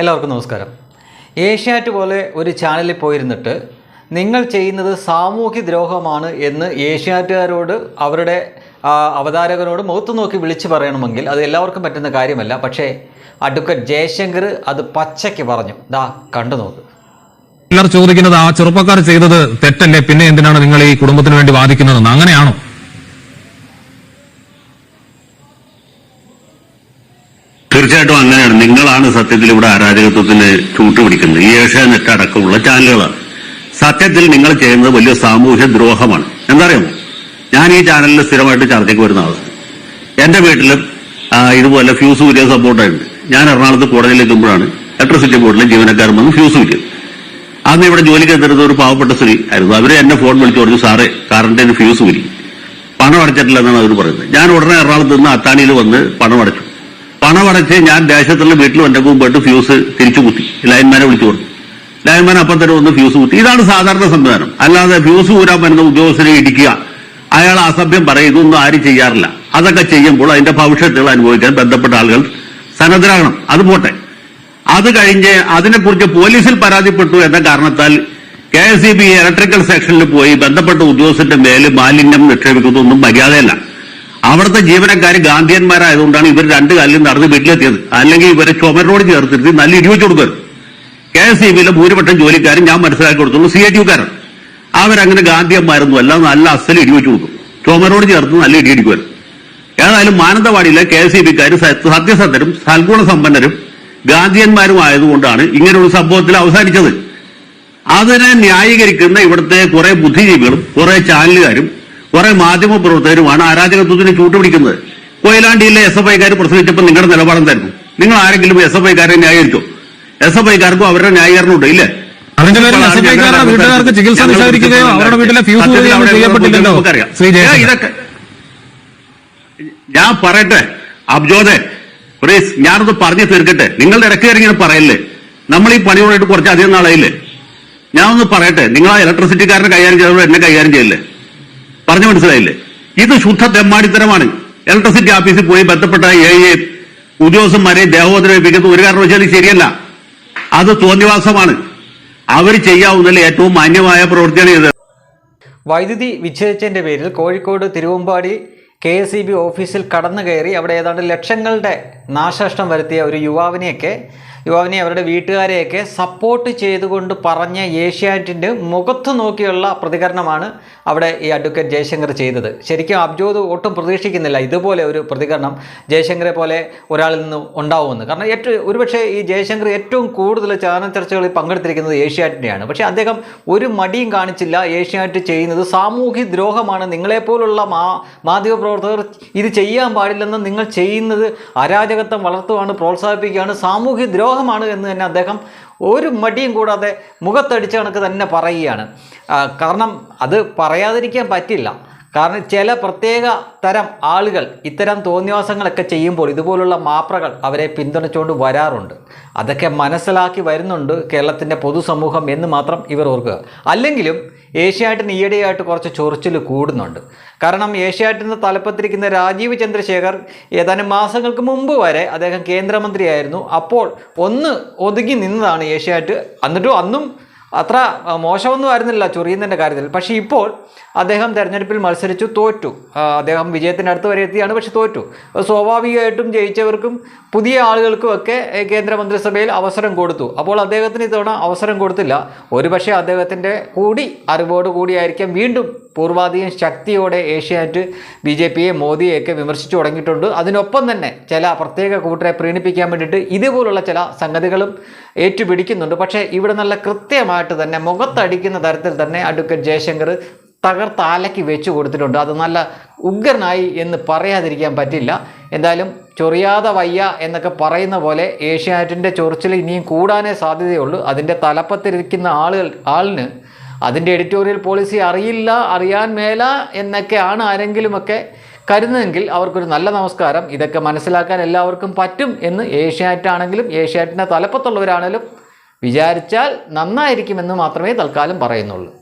എല്ലാവർക്കും നമസ്കാരം. ഏഷ്യാറ്റ് പോലെ ഒരു ചാനലിൽ പോയിരുന്നിട്ട് നിങ്ങൾ ചെയ്യുന്നത് സാമൂഹ്യ ദ്രോഹമാണ് എന്ന് ഏഷ്യാറ്റുകാരോട് അവരുടെ അവതാരകനോട് മുഖത്ത് നോക്കി വിളിച്ചു പറയണമെങ്കിൽ അത് എല്ലാവർക്കും പറ്റുന്ന കാര്യമല്ല. പക്ഷേ അഡ്വക്കേറ്റ് ജയശങ്കർ അത് പച്ചയ്ക്ക് പറഞ്ഞു. ദാ കണ്ടു നോക്ക്. ചോദിക്കുന്നത് ആ ചെറുപ്പക്കാർ ചെയ്തത് തെറ്റല്ലേ? പിന്നെ എന്തിനാണ് നിങ്ങൾ ഈ കുടുംബത്തിന് വേണ്ടി വാദിക്കുന്നതെന്ന്? അങ്ങനെയാണോ? തീർച്ചയായിട്ടും അങ്ങനെയാണ്. നിങ്ങളാണ് സത്യത്തിൽ ഇവിടെ അരാജകത്വത്തിന് ചൂട്ടുപിടിക്കുന്നത്. ഈ ഏഷ്യാനെറ്റ് അടക്കമുള്ള ചാനലുകളാണ്. സത്യത്തിൽ നിങ്ങൾ ചെയ്യുന്നത് വലിയ സാമൂഹ്യ ദ്രോഹമാണ്. എന്തറിയാമോ ഞാൻ ഈ ചാനലിൽ സ്ഥിരമായിട്ട് ചർച്ചയ്ക്ക് വരുന്ന ആളാണ്. എന്റെ വീട്ടിലും ഇതുപോലെ ഫ്യൂസ് ഊരിയ സപ്പോർട്ടായിട്ടുണ്ട് ഞാൻ എറണാകുളത്ത് കോടതിയിൽ എത്തുമ്പോഴാണ് ഇലക്ട്രിസിറ്റി ബോർഡിലെ ജീവനക്കാരൻ വന്ന് ഫ്യൂസ് ഊരിയത്. അന്ന് ഇവിടെ ജോലിക്ക് എത്തിരുന്ന ഒരു പാവപ്പെട്ട സ്ത്രീ ആയിരുന്നു. അവർ എന്നെ ഫോൺ വിളിച്ചു പറഞ്ഞു സാറേ കറണ്ടിന് ഫ്യൂസ് ഊരി. പണം അടച്ചിട്ടില്ലെന്നാണ് അവർ പറയുന്നത്. ഞാൻ ഉടനെ എറണാകുളത്ത് നിന്ന് അത്താണിയിൽ വന്ന് പണം അടച്ചു. പണം അടച്ച് ഞാൻ ദേശത്തുള്ള വീട്ടിൽ എന്റെ പോയിട്ട് ഫ്യൂസ് തിരിച്ചു കുത്തി. ലൈൻമാനെ വിളിച്ചു കൊടുത്തു. ലൈൻമാൻ അപ്പം തന്നെ വന്ന് ഫ്യൂസ് കുത്തി. ഇതാണ് സാധാരണ സംവിധാനം. അല്ലാതെ ഫ്യൂസ് ഊരാൻ വരുന്ന ഉദ്യോഗസ്ഥരെ ഇടിക്കുക. അയാൾ അസഭ്യം പറയും ഇതൊന്നും ആരും ചെയ്യാറില്ല. അതൊക്കെ ചെയ്യുമ്പോൾ അതിന്റെ ഭവിഷ്യത്തുകൾ അനുഭവിക്കാൻ ബന്ധപ്പെട്ട ആളുകൾ സന്നദ്ധരാകണം. അത് പോട്ടെ. അത് കഴിഞ്ഞ് അതിനെക്കുറിച്ച് പോലീസിൽ പരാതിപ്പെട്ടു എന്ന കാരണത്താൽ K S E B electrical സെക്ഷനിൽ പോയി ബന്ധപ്പെട്ട ഉദ്യോഗസ്ഥന്റെ മേൽ മാലിന്യം നിക്ഷേപിക്കുന്നതൊന്നും മര്യാദയല്ല. അവിടുത്തെ ജീവനക്കാർ ഗാന്ധിയന്മാരായതുകൊണ്ടാണ് ഇവർ രണ്ട് കാലിലും നടന്ന് വീട്ടിലെത്തിയത്. അല്ലെങ്കിൽ ഇവരെ ചുമരോട് ചേർത്തിരുത്തി നല്ല ഇടിവെച്ചു കൊടുക്കരുത് കെ എസ് ഇ ബിയിലെ ഭൂരിപക്ഷം ജോലിക്കാരും ഞാൻ മനസ്സിലാക്കി കൊടുത്തുള്ളൂ സി ഐ ടിക്കാരൻ അവരങ്ങനെ ഗാന്ധിയന്മാരൊന്നും അല്ല നല്ല അസൽ ഇടിവെച്ചു കൊടുക്കും. ചുമരോട് ചേർത്ത് നല്ല ഇടി ഇടിക്കുവാൻ ഏതായാലും മാനന്തവാടിയിലെ കെ എസ് ഇ ബിക്കാർ സത്യസന്ധരും സൽഗുണ സമ്പന്നരും ഗാന്ധിയന്മാരും ആയതുകൊണ്ടാണ് ഇങ്ങനെയുള്ള സംഭവത്തിൽ അവസാനിച്ചത്. അതിനെ ന്യായീകരിക്കുന്ന ഇവിടുത്തെ കുറെ ബുദ്ധിജീവികളും കുറെ ചാനലുകാരും കുറെ മാധ്യമ പ്രവർത്തകരുമാണ് അരാജകത്വത്തിന് ചൂട്ടുപിടിക്കുന്നത് കൊയിലാണ്ടിയിലെ എസ് എഫ് ഐക്കാർ പ്രസംഗിച്ചപ്പോൾ നിങ്ങളുടെ നിലപാടെന്തായിരുന്നു? നിങ്ങൾ ആരെങ്കിലും എസ് എഫ് ഐക്കാരെ ന്യായീകരിച്ചോ? എസ് എഫ് ഐക്കാർക്കും അവരുടെ ന്യായീകരണം ഉണ്ട് ഇല്ലേ വീട്ടുകാർക്ക് ചികിത്സ നിഷേധിക്കുകയോ അവരുടെ വീട്ടിലെ ഫ്യൂസ് ചെയ്യപ്പെട്ടില്ലല്ലോ ഇതൊക്കെ ഞാൻ പറയട്ടെ അബ്ജോദെ പ്ലീസ് ഞാനത് പറഞ്ഞു തീർക്കട്ടെ. നിങ്ങളുടെ ഇടയ്ക്ക് ഇങ്ങനെ പറയല്ലേ? നമ്മൾ ഈ പണിയോടായിട്ട് കുറച്ച് അധികം നാളായില്ലേ? ഞാനൊന്ന് പറയട്ടെ നിങ്ങൾ ആ ഇലക്ട്രിസിറ്റിക്കാരനെ കൈകാര്യം ചെയ്തപ്പോൾ എന്നെ കൈകാര്യം ചെയ്യല്ലേ? പറഞ്ഞു മനസ്സിലായില്ലേ? ഇത് ശുദ്ധ തെമ്മാടിത്തരമാണ്. ഇലക്ട്രിസിറ്റി ഓഫീസിൽ പോയി ബന്ധപ്പെട്ട എ എ ഉദ്യോഗസ്ഥന്മാരെ ദേഹോദരവിപ്പിക്കുന്നത് ഒരു കാരണവശാലും ശരിയല്ല. അത് തോന്നിവാസമാണ്. അവർ ചെയ്യാവുന്നതിൽ ഏറ്റവും മാന്യമായ പ്രവൃത്തിയാണ് ഇത്. വൈദ്യുതി വിച്ഛേദിച്ചതിന്റെ പേരിൽ കോഴിക്കോട് തിരുവമ്പാടി കെ ഓഫീസിൽ കടന്നു കയറി അവിടെ ഏതാണ്ട് ലക്ഷങ്ങളുടെ നാശനഷ്ടം വരുത്തിയ ഒരു യുവാവിനെയൊക്കെ യുവാവിനെ അവരുടെ വീട്ടുകാരെയൊക്കെ സപ്പോർട്ട് ചെയ്തുകൊണ്ട് പറഞ്ഞ ഏഷ്യാനെറ്റിന്റെ മുഖത്ത് നോക്കിയുള്ള പ്രതികരണമാണ് അവിടെ ഈ അഡ്വക്കേറ്റ് ജയശങ്കർ ചെയ്തത്. ശരിക്കും അബ്ജോദ് ഒട്ടും പ്രതീക്ഷിക്കുന്നില്ല ഇതുപോലെ ഒരു പ്രതികരണം ജയശങ്കറെ പോലെ ഒരാളിൽ നിന്ന് ഉണ്ടാവുമെന്ന്. കാരണം ഏറ്റവും ഒരുപക്ഷെ ഈ ജയശങ്കർ ഏറ്റവും കൂടുതൽ ചാനൽ ചർച്ചകളിൽ പങ്കെടുത്തിരിക്കുന്നത് ഏഷ്യാനെറ്റിന്റെയാണ് പക്ഷേ അദ്ദേഹം ഒരു മടിയും കാണിച്ചില്ല. ഏഷ്യാനെറ്റ് ചെയ്യുന്നത് സാമൂഹ്യ ദ്രോഹമാണ്. നിങ്ങളെപ്പോലുള്ള മാ മാധ്യമപ്രവർത്തകർ ഇത് ചെയ്യാൻ പാടില്ലെന്ന് നിങ്ങൾ ചെയ്യുന്നത് അരാജകത്വം വളർത്തുകയാണ് പ്രോത്സാഹിപ്പിക്കുകയാണ് സാമൂഹ്യ ദ്രോഹമാണ് എന്ന് തന്നെ അദ്ദേഹം ഒരു മടിയും കൂടാതെ മുഖത്തടിച്ച കണക്ക് തന്നെ പറയുകയാണ്. കാരണം അത് പറയാതിരിക്കാൻ പറ്റില്ല. കാരണം ചില പ്രത്യേക തരം ആളുകൾ ഇത്തരം തോന്നിവാസങ്ങളൊക്കെ ചെയ്യുമ്പോൾ ഇതുപോലുള്ള മാപ്രകൾ അവരെ പിന്തുണച്ചുകൊണ്ട് വരാറുണ്ട്. അതൊക്കെ മനസ്സിലാക്കി വരുന്നുണ്ട് കേരളത്തിന്റെ പൊതുസമൂഹം എന്ന് മാത്രം ഇവർ ഓർക്കുക. അല്ലെങ്കിലും ഏഷ്യാനെറ്റിന് ഈയിടെയായിട്ട് കുറച്ച് ചൊറിച്ചിൽ കൂടുന്നുണ്ട്. കാരണം ഏഷ്യാനെറ്റിന് തലപ്പത്തിരിക്കുന്ന രാജീവ് ചന്ദ്രശേഖർ ഏതാനും മാസങ്ങൾക്ക് മുമ്പ് വരെ അദ്ദേഹം കേന്ദ്രമന്ത്രിയായിരുന്നു. അപ്പോൾ ഒന്ന് ഒതുങ്ങി നിന്നതാണ് ഏഷ്യാറ്റ് എന്നിട്ടും അന്നും അത്ര മോശമൊന്നും ആയിരുന്നില്ല ചൊറിയുന്നതിന്റെ കാര്യത്തിൽ. പക്ഷേ ഇപ്പോൾ അദ്ദേഹം തെരഞ്ഞെടുപ്പിൽ മത്സരിച്ചു തോറ്റു. അദ്ദേഹം വിജയത്തിന്റെ അടുത്ത് വരെ എത്തിയാണ് പക്ഷെ തോറ്റു. സ്വാഭാവികമായിട്ടും ജയിച്ചവർക്കും പുതിയ ആളുകൾക്കും ഒക്കെ കേന്ദ്ര കേന്ദ്രമന്ത്രിസഭയിൽ അവസരം കൊടുത്തു. അപ്പോൾ അദ്ദേഹത്തിന് ഇത്തവണ അവസരം കൊടുത്തില്ല. ഒരുപക്ഷെ അദ്ദേഹത്തിന്റെ കൂടി അറിവോട് കൂടിയായിരിക്കാം വീണ്ടും പൂർവാധികം ശക്തിയോടെ ഏഷ്യാനെറ്റ് ബി ജെ പിയെ മോദിയെയൊക്കെ വിമർശിച്ചു തുടങ്ങിയിട്ടുണ്ട്. അതിനൊപ്പം തന്നെ ചില പ്രത്യേക കൂട്ടരെ പ്രീണിപ്പിക്കാൻ വേണ്ടിയിട്ട് ഇതുപോലുള്ള ചില സംഗതികളും ഏറ്റുപിടിക്കുന്നുണ്ട്. പക്ഷേ ഇവിടെ നല്ല കൃത്യമായിട്ട് തന്നെ മുഖത്തടിക്കുന്ന തരത്തിൽ തന്നെ അഡ്വക്കേറ്റ് ജയശങ്കർ തകർത്താലയ്ക്ക് വെച്ച് കൊടുത്തിട്ടുണ്ട്. അത് നല്ല ഉഗ്രനായി എന്ന് പറയാതിരിക്കാൻ പറ്റില്ല. എന്തായാലും ചൊറിയാതെ വയ്യ എന്നൊക്കെ പറയുന്ന പോലെ ഏഷ്യാനെറ്റിന്റെ ചൊറിച്ചിൽ ഇനിയും കൂടാനേ സാധ്യതയുള്ളൂ. അതിന്റെ തലപ്പത്തിരിക്കുന്ന ആളുകൾ ആളിന് അതിന്റെ എഡിറ്റോറിയൽ പോളിസി അറിയില്ല അറിയാൻ മേല എന്നൊക്കെയാണ് ആരെങ്കിലുമൊക്കെ കരുതുന്നെങ്കിൽ അവർക്കൊരു നല്ല നമസ്കാരം. ഇതൊക്കെ മനസ്സിലാക്കാൻ എല്ലാവർക്കും പറ്റും എന്ന് ഏഷ്യാനെറ്റ് ആണെങ്കിലും ഏഷ്യാനെറ്റിന്റെ തലപ്പത്തുള്ളവരാണെങ്കിലും വിചാരിച്ചാൽ നന്നായിരിക്കുമെന്ന് മാത്രമേ തൽക്കാലം പറയുന്നുള്ളൂ.